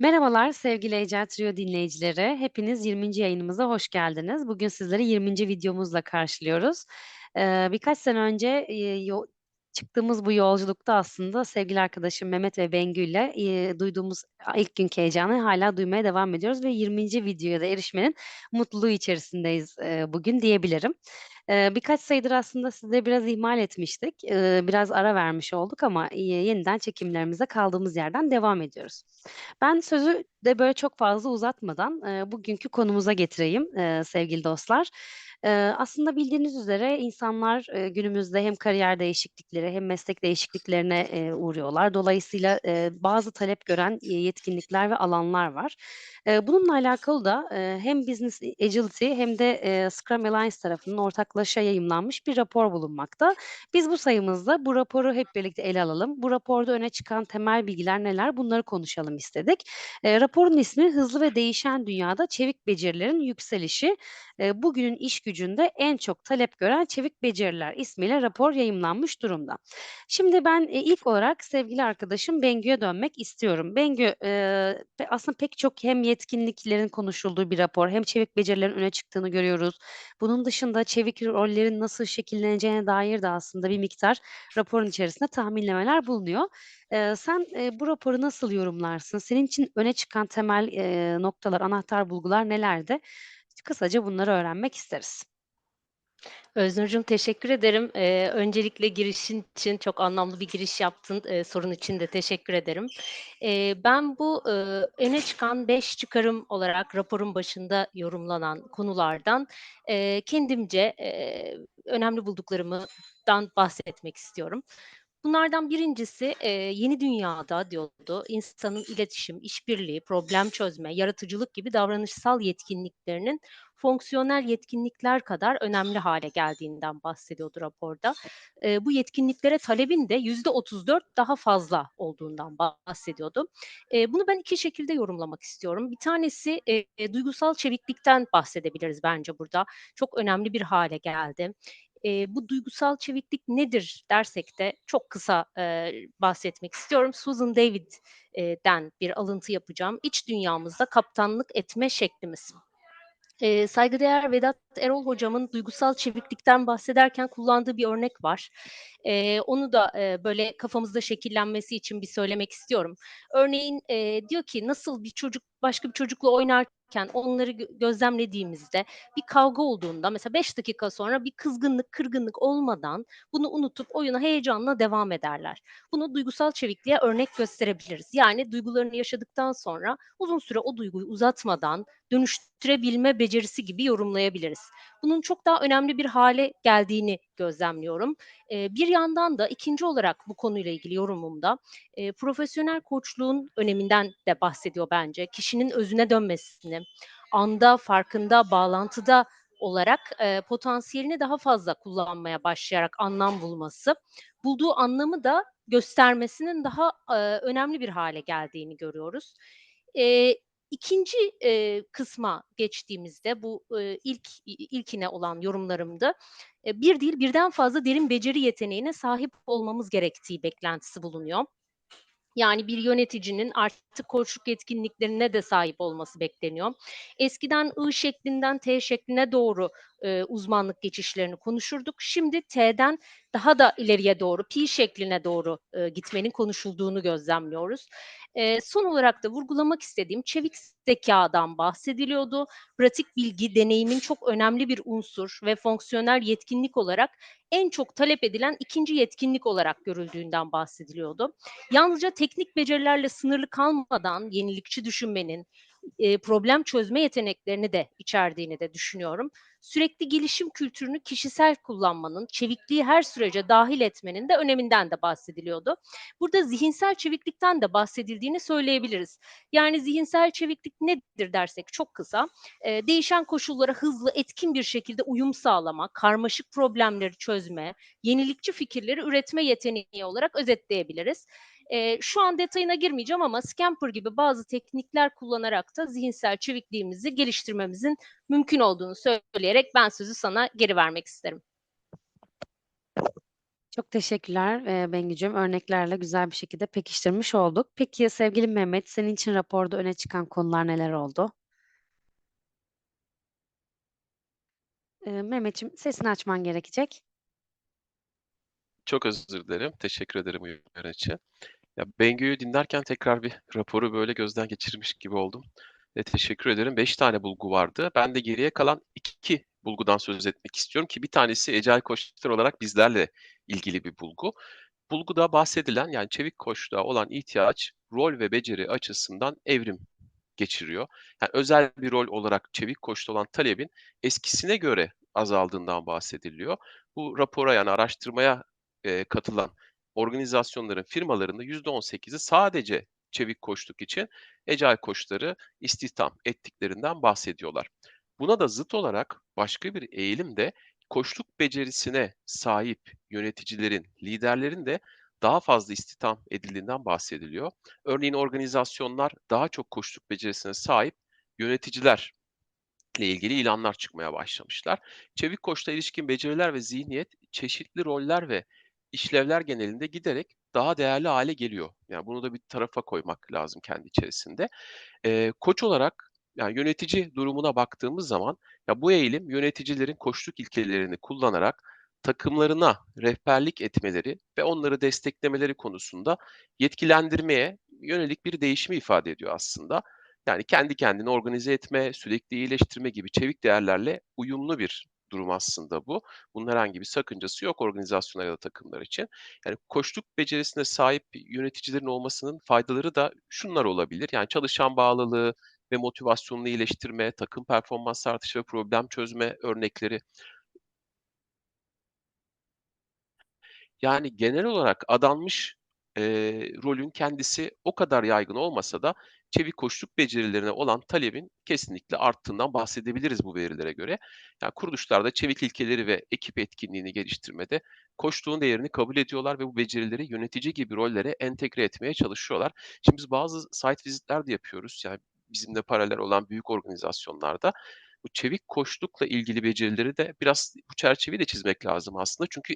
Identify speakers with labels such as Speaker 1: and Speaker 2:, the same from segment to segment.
Speaker 1: Merhabalar sevgili Ecel Trio dinleyicileri. Hepiniz 20. yayınımıza hoş geldiniz. Bugün sizleri 20. videomuzla karşılıyoruz. Eee, birkaç sene önce, eee, yo çıktığımız bu yolculukta aslında sevgili arkadaşım Mehmet ve Bengü'yle, eee, duyduğumuz ilk günkü heyecanı hâlâ duymaya devam ediyoruz ve 20. videoya da erişmenin mutluluğu içerisindeyiz, eee, bugün diyebilirim. Birkaç sayıdır aslında sizleri biraz ihmal etmiştik. Biraz ara vermiş olduk ama, yeniden çekimlerimize kaldığımız yerden devam ediyoruz. Ben sözü de böyle çok fazla uzatmadan, bugünkü konumuza getireyim, sevgili dostlar. Aslında bildiğiniz üzere insanlar, günümüzde hem kariyer değişiklikleri hem meslek değişikliklerine, uğruyorlar. Dolayısıyla, bazı talep gören, yetkinlikler ve alanlar var. Bununla alakalı da, hem Business Agility hem de, Scrum Alliance tarafından ortaklaşa yayımlanmış bir rapor bulunmakta. Biz bu sayımızda bu raporu hep birlikte ele alalım. Bu raporda öne çıkan temel bilgiler neler? Bunları konuşalım istedik. Raporun ismi "Hızlı ve Değişen Dünyada Çevik Becerilerin Yükselişi. Bugünün iş gücünde en çok talep gören çevik beceriler" ismiyle rapor yayımlanmış durumda. Şimdi ben, eee, ilk olarak sevgili arkadaşım Bengü'ye dönmek istiyorum. Bengü, pe aslında pek çok hem yetkinliklerin konuşulduğu bir rapor hem çevik becerilerin öne çıktığını görüyoruz. Bunun dışında çevik rollerin nasıl şekilleneceğine dair de aslında bir miktar raporun içerisinde tahminlemeler bulunuyor. Eee, sen, eee, bu raporu nasıl yorumlarsın? Senin için öne çıkan temel, eee, noktalar, anahtar bulgular nelerdi? Kısaca bunları öğrenmek isteriz.
Speaker 2: Öznurcuğum teşekkür ederim. Eee, öncelikle girişin için çok anlamlı bir giriş yaptın. Eee, sorun için de teşekkür ederim. Eee, ben bu, ııı, öne çıkan 5 çıkarım olarak raporun başında yorumlanan konulardan, eee, kendimce, eee, önemli bulduklarımdan bahsetmek istiyorum. Bunlardan 1'incisi, eee, "Yeni dünyada" diyordu, "insanın iletişim, işbirliği, problem çözme, yaratıcılık gibi davranışsal yetkinliklerinin fonksiyonel yetkinlikler kadar önemli hâle geldiğinden" bahsediyordu raporda. Eee, bu yetkinliklere talebin de %34 daha fazla olduğundan bahsediyordu. Eee, bunu ben 2 şekilde yorumlamak istiyorum. Bir tanesi, eee, duygusal çeviklikten bahsedebiliriz bence burada. Çok önemli bir hâle geldi. Eee, bu duygusal çeviklik nedir dersek de çok kısa, eee, bahsetmek istiyorum. Susan David eee, den bir alıntı yapacağım. "İç dünyamızda kaptanlık etme şeklimiz." Eee, saygıdeğer Vedat Erol hocamın duygusal çeviklikten bahsederken kullandığı bir örnek var. Eee, onu da, eee, böyle kafamızda şekillenmesi için bir söylemek istiyorum. Örneğin, eee, diyor ki, "Nasıl bir çocuk başka bir çocukla oynarken onları gö gözlemlediğimizde bir kavga olduğunda mesela 5 dakika sonra bir kızgınlık, kırgınlık olmadan bunu unutup oyuna heyecanla devam ederler." Bunu duygusal çevikliğe örnek gösterebiliriz. Yani duygularını yaşadıktan sonra uzun süre o duyguyu uzatmadan dönüştürebilme becerisi gibi yorumlayabiliriz. Bunun çok daha önemli bir hâle geldiğini gözlemliyorum. Eee, bir yandan da 2'nci olarak bu konuyla ilgili yorumumda, eee, profesyonel koçluğun öneminden de bahsediyor bence. Kişinin özüne dönmesini, anda, farkında, bağlantıda olarak, eee, potansiyelini daha fazla kullanmaya başlayarak anlam bulması, bulduğu anlamı da göstermesinin daha, eee, önemli bir hâle geldiğini görüyoruz. Eee, 2'nci, eee, kısma geçtiğimizde bu, eee, ilk ilkine olan yorumlarımdı. Eee, bir değil, birden fazla derin beceri yeteneğine sahip olmamız gerektiği beklentisi bulunuyor. Yani bir yöneticinin artık koçluk yetkinliklerine de sahip olması bekleniyor. Eskiden I şeklinden T şekline doğru, eee, uzmanlık geçişlerini konuşurduk. Şimdi T'den daha da ileriye doğru, P şekline doğru, eee, gitmenin konuşulduğunu gözlemliyoruz. Eee, son olarak da vurgulamak istediğim çevik zekâdan bahsediliyordu. Pratik bilgi, deneyimin çok önemli bir unsur ve fonksiyonel yetkinlik olarak en çok talep edilen 2'nci yetkinlik olarak görüldüğünden bahsediliyordu. Yalnızca teknik becerilerle sınırlı kalmadan yenilikçi düşünmenin, eee, problem çözme yeteneklerini de içerdiğini de düşünüyorum. Sürekli gelişim kültürünü kişisel kullanmanın, çevikliği her sürece dâhil etmenin de öneminden de bahsediliyordu. Burada zihinsel çeviklikten de bahsedildiğini söyleyebiliriz. Yani zihinsel çeviklik nedir dersek çok kısa, eee, değişen koşullara hızlı, etkin bir şekilde uyum sağlama, karmaşık problemleri çözme, yenilikçi fikirleri üretme yeteneği olarak özetleyebiliriz. Eee, şu an detayına girmeyeceğim ama Scamper gibi bazı teknikler kullanarak da zihinsel çevikliğimizi geliştirmemizin mümkün olduğunu söyleyerek ben sözü sana geri vermek isterim.
Speaker 1: Çok teşekkürler, Bengücüğüm. Örneklerle güzel bir şekilde pekiştirmiş olduk. Peki sevgili Mehmet, senin için raporda öne çıkan konular neler oldu? Eee, Mehmetciğim, sesini açman gerekecek.
Speaker 3: Çok özür dilerim. Teşekkür ederim uyarı için. Ya, Bengü'yü dinlerken tekrar bir raporu böyle gözden geçirmiş gibi oldum ve teşekkür ederim. 5 tane bulgu vardı. Ben de geriye kalan 2 bulgudan söz etmek istiyorum ki bir tanesi Agile koçlar olarak bizlerle ilgili bir bulgu. Bulguda bahsedilen, yani çevik koçluğa olan ihtiyaç rol ve beceri açısından evrim geçiriyor. Yani özel bir rol olarak çevik koçta olan talebin eskisine göre azaldığından bahsediliyor. Bu rapora, yani araştırmaya, eee, katılan organizasyonların, firmalarında %18'i sadece çevik koçluk için Agile koçları istihdam ettiklerinden bahsediyorlar. Buna da zıt olarak başka bir eğilim de koçluk becerisine sahip yöneticilerin, liderlerin de daha fazla istihdam edildiğinden bahsediliyor. Örneğin organizasyonlar daha çok koçluk becerisine sahip yöneticilerle ilgili ilanlar çıkmaya başlamışlar. Çevik koçla ilişkin beceriler ve zihniyet çeşitli roller ve işlevler genelinde giderek daha değerli hale geliyor. Yani bunu da bir tarafa koymak lazım kendi içerisinde. Eee, koç olarak, yani yönetici durumuna baktığımız zaman ya bu eğilim yöneticilerin koçluk ilkelerini kullanarak takımlarına rehberlik etmeleri ve onları desteklemeleri konusunda yetkilendirmeye yönelik bir değişimi ifade ediyor aslında. Yani kendi kendini organize etme, sürekli iyileştirme gibi çevik değerlerle uyumlu bir durum aslında bu. Bunun herhangi bir sakıncası yok organizasyonlar ya da takımlar için. Yani koçluk becerisine sahip yöneticilerin olmasının faydaları da şunlar olabilir. Yani çalışan bağlılığı ve motivasyonunu iyileştirme, takım performansı artışı ve problem çözme örnekleri. Yani genel olarak adanmış, eee, rolün kendisi o kadar yaygın olmasa da çevik koçluk becerilerine olan talebin kesinlikle arttığından bahsedebiliriz bu verilere göre. Ya, kuruluşlarda çevik ilkeleri ve ekip etkinliğini geliştirmede koçluğun değerini kabul ediyorlar ve bu becerileri yönetici gibi rollere entegre etmeye çalışıyorlar. Şimdi biz bazı site vizit'ler de yapıyoruz. Yani bizimle paralel olan büyük organizasyonlarda. Bu çevik koçlukla ilgili becerileri de biraz bu çerçeveyi de çizmek lazım aslında. Çünkü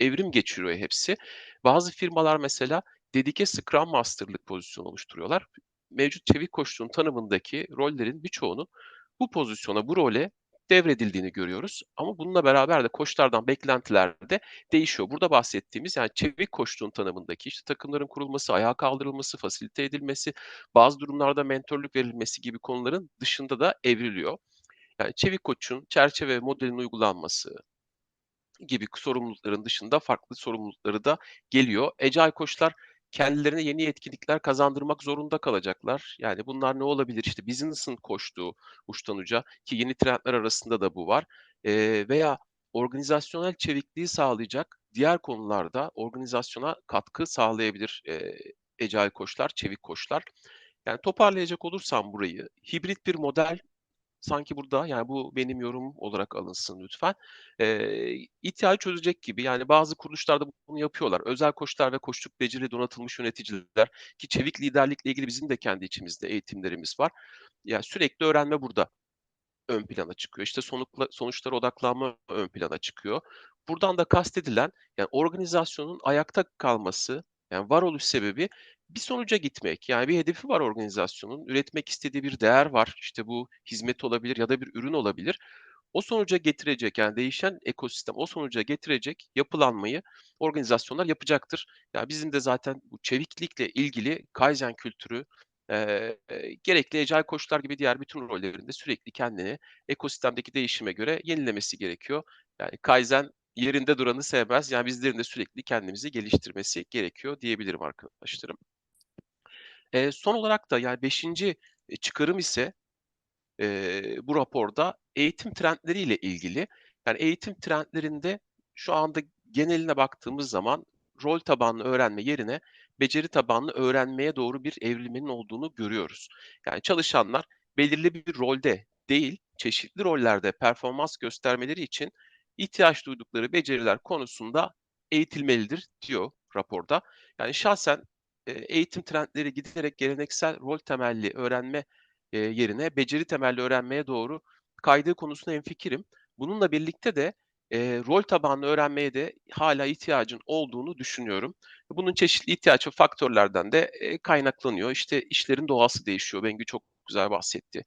Speaker 3: evrim geçiriyor hepsi. Bazı firmalar mesela dedike Scrum Master'lık pozisyonu oluşturuyorlar. Mevcut çevik koçluğun tanımındaki rollerin birçoğunun bu pozisyona, bu role devredildiğini görüyoruz. Ama bununla beraber de koçlardan beklentiler de değişiyor. Burada bahsettiğimiz yani çevik koçluğun tanımındaki işte takımların kurulması, ayağa kaldırılması, fasilite edilmesi, bazı durumlarda mentörlük verilmesi gibi konuların dışında da evriliyor. Yani çevik koçun çerçeve modelin uygulanması, gibi sorumlulukların dışında farklı sorumlulukları da geliyor. Agile koçlar kendilerine yeni yetkinlikler kazandırmak zorunda kalacaklar. Yani bunlar ne olabilir? İşte business'ın koştuğu uçtan uca ki yeni trendler arasında da bu var. Eee, veya organizasyonel çevikliği sağlayacak diğer konularda organizasyona katkı sağlayabilir, eee, Agile koçlar, çevik koçlar. Yani toparlayacak olursam burayı, hibrit bir model sanki burada, yani bu benim yorumum olarak alınsın lütfen, eee, ihtiyacı çözecek gibi. Yani bazı kuruluşlarda bunu yapıyorlar. Özel koçlar ve koçluk beceri donatılmış yöneticiler ki çevik liderlikle ilgili bizim de kendi içimizde eğitimlerimiz var. Ya, sürekli öğrenme burada ön plana çıkıyor. İşte sonukla sonuçlara odaklanma ön plana çıkıyor. Buradan da kastedilen, yani organizasyonun ayakta kalması, yani varoluş sebebi bir sonuca gitmek. Yani bir hedefi var organizasyonun, üretmek istediği bir değer var. İşte bu hizmet olabilir ya da bir ürün olabilir. O sonuca getirecek, yani değişen ekosistem o sonuca getirecek yapılanmayı organizasyonlar yapacaktır. Ya, bizim de zaten bu çeviklikle ilgili Kaizen kültürü, eee, gerekli Agile koçlar gibi diğer bütün rollerinde sürekli kendini ekosistemdeki değişime göre yenilemesi gerekiyor. Yani Kaizen yerinde duranı sevmez. Yani bizlerin de sürekli kendimizi geliştirmesi gerekiyor diyebilirim arkadaşlarım. Eee, son olarak da yani 5'inci eee, çıkarım ise, eee, bu raporda eğitim trendleriyle ilgili. Yani eğitim trendlerinde şu anda geneline baktığımız zaman rol tabanlı öğrenme yerine beceri tabanlı öğrenmeye doğru bir evrilmenin olduğunu görüyoruz. Yani çalışanlar belirli bir rolde değil, çeşitli rollerde performans göstermeleri için ihtiyaç duydukları beceriler konusunda eğitilmelidir diyor raporda. Yani şahsen, eğitim trendleri giderek geleneksel rol temelli öğrenme, yerine beceri temelli öğrenmeye doğru kaydığı konusunda hemfikirim. Bununla birlikte de, eee, rol tabanlı öğrenmeye de hâlâ ihtiyacın olduğunu düşünüyorum. Bunun çeşitli ihtiyaç ve faktörlerden de, eee, kaynaklanıyor. İşte, işlerin doğası değişiyor. Bengü çok güzel bahsetti.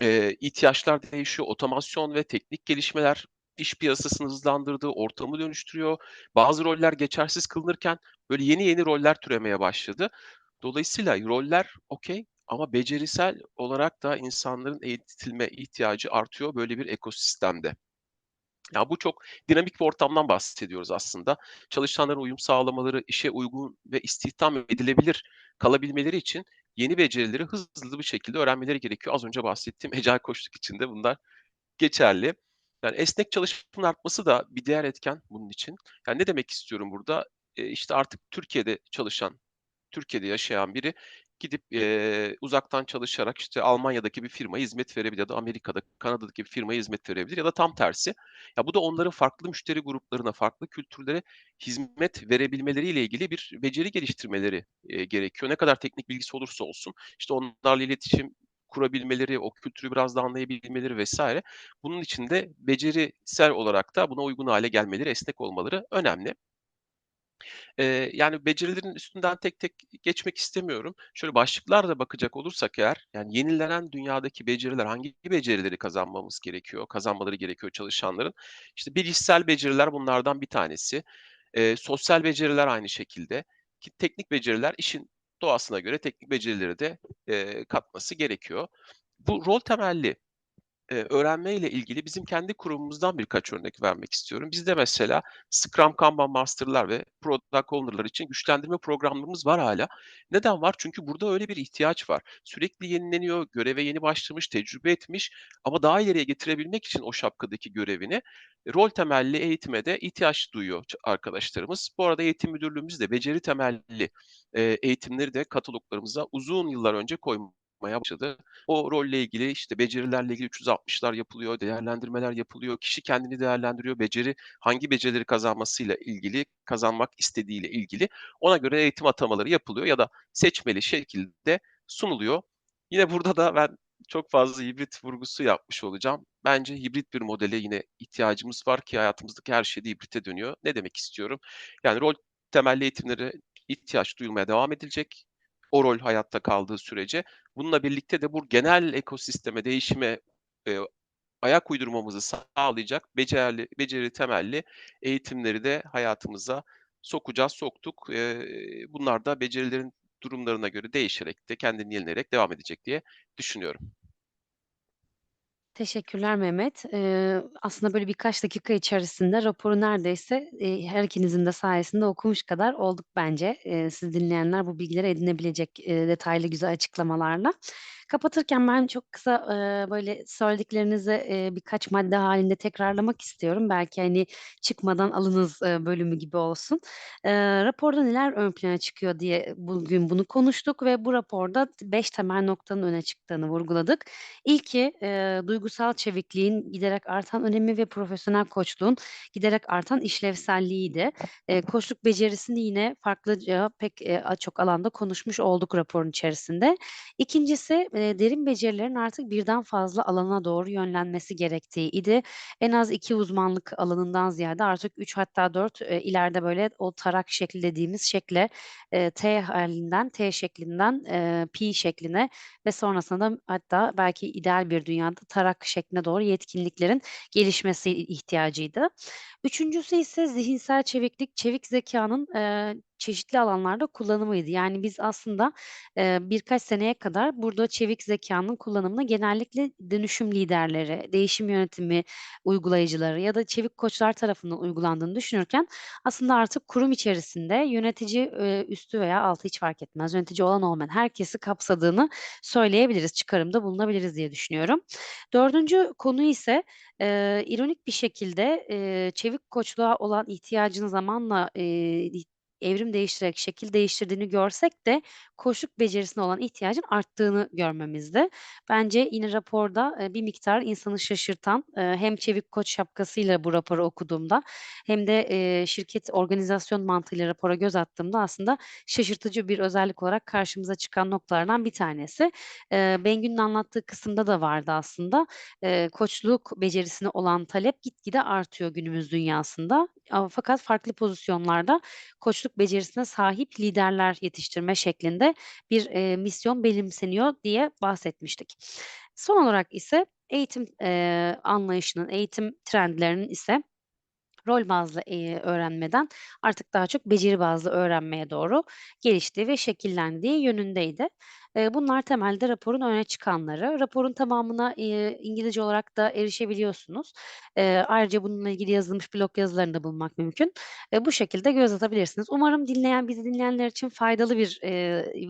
Speaker 3: Eee, ihtiyaçlar değişiyor. Otomasyon ve teknik gelişmeler iş piyasasını hızlandırdı, ortamı dönüştürüyor. Bazı roller geçersiz kılınırken böyle yeni yeni roller türemeye başladı. Dolayısıyla roller okay ama becerisel olarak da insanların eğitilme ihtiyacı artıyor böyle bir ekosistemde. Ya, bu çok dinamik bir ortamdan bahsediyoruz aslında. Çalışanların uyum sağlamaları, işe uygun ve istihdam edilebilir kalabilmeleri için yeni becerileri hızlı bir şekilde öğrenmeleri gerekiyor. Az önce bahsettiğim Agile koçluk için de bunlar geçerli. Yani esnek çalışmanın artması da bir diğer etken bunun için. Yani ne demek istiyorum burada? Eee, işte, artık Türkiye'de çalışan, Türkiye'de yaşayan biri gidip, eee, uzaktan çalışarak, işte, Almanya'daki bir firmaya hizmet verebilir ya da Amerika'da, Kanada'daki bir firmaya hizmet verebilir ya da tam tersi. Ya, bu da onların farklı müşteri gruplarına, farklı kültürlere hizmet verebilmeleriyle ilgili bir beceri geliştirmeleri, eee, gerekiyor. Ne kadar teknik bilgisi olursa olsun, işte, onlarla iletişim kurabilmeleri, o kültürü biraz daha anlayabilmeleri vs. Bunun için de becerisel olarak da buna uygun hâle gelmeleri, esnek olmaları önemli. Eee, yani, becerilerin üstünden tek tek geçmek istemiyorum. Şöyle başlıklarla bakacak olursak eğer, yani, yenilenen dünyadaki beceriler, hangi becerileri kazanmamız gerekiyor, kazanmaları gerekiyor çalışanların? İşte, bilişsel beceriler bunlardan bir tanesi. Eee, sosyal beceriler aynı şekilde ki teknik beceriler işin doğasına göre teknik becerileri de, eee, katması gerekiyor. Bu rol temelli, eee, öğrenmeyle ilgili bizim kendi kurumumuzdan birkaç örnek vermek istiyorum. Bizde mesela Scrum, Kanban master'lar ve Product Owner'lar için güçlendirme programlarımız var hâlâ. Neden var? Çünkü burada öyle bir ihtiyaç var. Sürekli yenileniyor, göreve yeni başlamış, tecrübe etmiş ama daha ileriye getirebilmek için o şapkadaki görevini rol temelli eğitime de ihtiyaç duyuyor arkadaşlarımız. Bu arada eğitim müdürlüğümüz de beceri temelli, eee, eğitimleri de kataloglarımıza uzun yıllar önce koymaya başladı. O rolle ilgili, işte, becerilerle ilgili 360'lar yapılıyor, değerlendirmeler yapılıyor. Kişi kendini değerlendiriyor. Beceri hangi becerileri kazanmasıyla ilgili, kazanmak istediğiyle ilgili ona göre eğitim atamaları yapılıyor ya da seçmeli şekilde sunuluyor. Yine burada da ben çok fazla hibrit vurgusu yapmış olacağım. Bence hibrit bir modele yine ihtiyacımız var ki hayatımızdaki her şey de hibrite dönüyor. Ne demek istiyorum? Yani rol temelli eğitimlere ihtiyaç duyulmaya devam edilecek, o rol hayatta kaldığı sürece. Bununla birlikte de bu genel ekosisteme, değişime, eee, ayak uydurmamızı sağlayacak becerli beceri temelli eğitimleri de hayatımıza sokacağız, soktuk. Eee, bunlar da becerilerin durumlarına göre değişerek de kendini yenileyerek devam edecek diye düşünüyorum.
Speaker 1: Teşekkürler Mehmet. Eee, aslında böyle birkaç dakika içerisinde raporu neredeyse, eee, her ikinizin de sayesinde okumuş kadar olduk bence. Eee, sizi dinleyenler bu bilgileri edinebilecek, eee, detaylı güzel açıklamalarla. Kapatırken ben çok kısa, eee, böyle söylediklerinizi, eee, birkaç madde hâlinde tekrarlamak istiyorum. Belki, hani, çıkmadan alınız, eee, bölümü gibi olsun. Eee, raporda neler ön plana çıkıyor diye bugün bunu konuştuk ve bu raporda t 5 temel noktanın öne çıktığını vurguladık. İlki, eee, duygusal çevikliğin giderek artan önemi ve profesyonel koçluğun giderek artan işlevselliğiydi. Eee, koçluk becerisini yine farklıca pek, eee, çok alanda konuşmuş olduk raporun içerisinde. İkincisi, eee, derin becerilerin artık birden fazla alana doğru yönlenmesi gerektiğiydi. En az 2 uzmanlık alanından ziyade artık 3 hatta 4, eee, ileride böyle o tarak şekli dediğimiz şekle, eee, T hâlinden, T şeklinden, eee, P şekline ve sonrasında da hatta belki ideal bir dünyada tarak şekline doğru yetkinliklerin gelişmesi ihtiyacıydı. Üçüncüsü ise zihinsel çeviklik, çevik zekânın, eee, çeşitli alanlarda kullanımıydı. Yani biz aslında, eee, birkaç seneye kadar burada çevik zekânın kullanımını genellikle dönüşüm liderleri, değişim yönetimi uygulayıcıları ya da çevik koçlar tarafından uygulandığını düşünürken aslında artık kurum içerisinde yönetici, eee, üstü veya altı hiç fark etmez, yönetici olan olmayan herkesi kapsadığını söyleyebiliriz, çıkarımda bulunabiliriz diye düşünüyorum. 4'üncü konu ise, eee, ironik bir şekilde, eee, çevik koçluğa olan ihtiyacın zamanla, ih evrim değiştirerek şekil değiştirdiğini görsek de koçluk becerisine olan ihtiyacın arttığını görmemizde. Bence yine raporda, bir miktar insanı şaşırtan, hem çevik koç şapkasıyla bu raporu okuduğumda hem de, şirket organizasyon mantığıyla rapora göz attığımda aslında şaşırtıcı bir özellik olarak karşımıza çıkan noktalardan bir tanesi. Bengü'nün anlattığı kısımda da vardı aslında. Koçluk becerisine olan talep gitgide artıyor günümüz dünyasında. Fakat farklı pozisyonlarda koçluk becerisine sahip liderler yetiştirme şeklinde bir, eee, misyon benimseniyor diye bahsetmiştik. Son olarak ise eğitim, eee, anlayışının, eğitim trendlerinin ise rol bazlı, öğrenmeden artık daha çok beceri bazlı öğrenmeye doğru geliştiği ve şekillendiği yönündeydi. Bunlar temelde raporun öne çıkanları. Raporun tamamına, İngilizce olarak da erişebiliyorsunuz. Ayrıca bununla ilgili yazılmış blog yazılarını da bulmak mümkün. Bu şekilde göz atabilirsiniz. Umarım dinleyen, bizi dinleyenler için faydalı bir,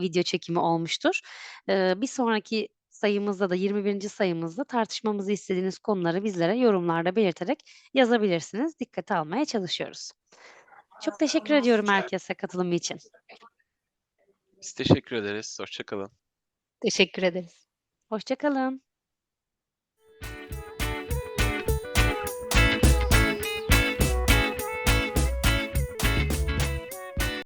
Speaker 1: video çekimi olmuştur. Bir sonraki sayımızda da 21. sayımızda tartışmamızı istediğiniz konuları bizlere yorumlarda belirterek yazabilirsiniz. Dikkate almaya çalışıyoruz. Çok teşekkür ediyorum herkese katılımı için.
Speaker 3: Biz teşekkür ederiz. Hoşça kalın.
Speaker 2: Teşekkür ederiz.
Speaker 1: Hoşça kalın.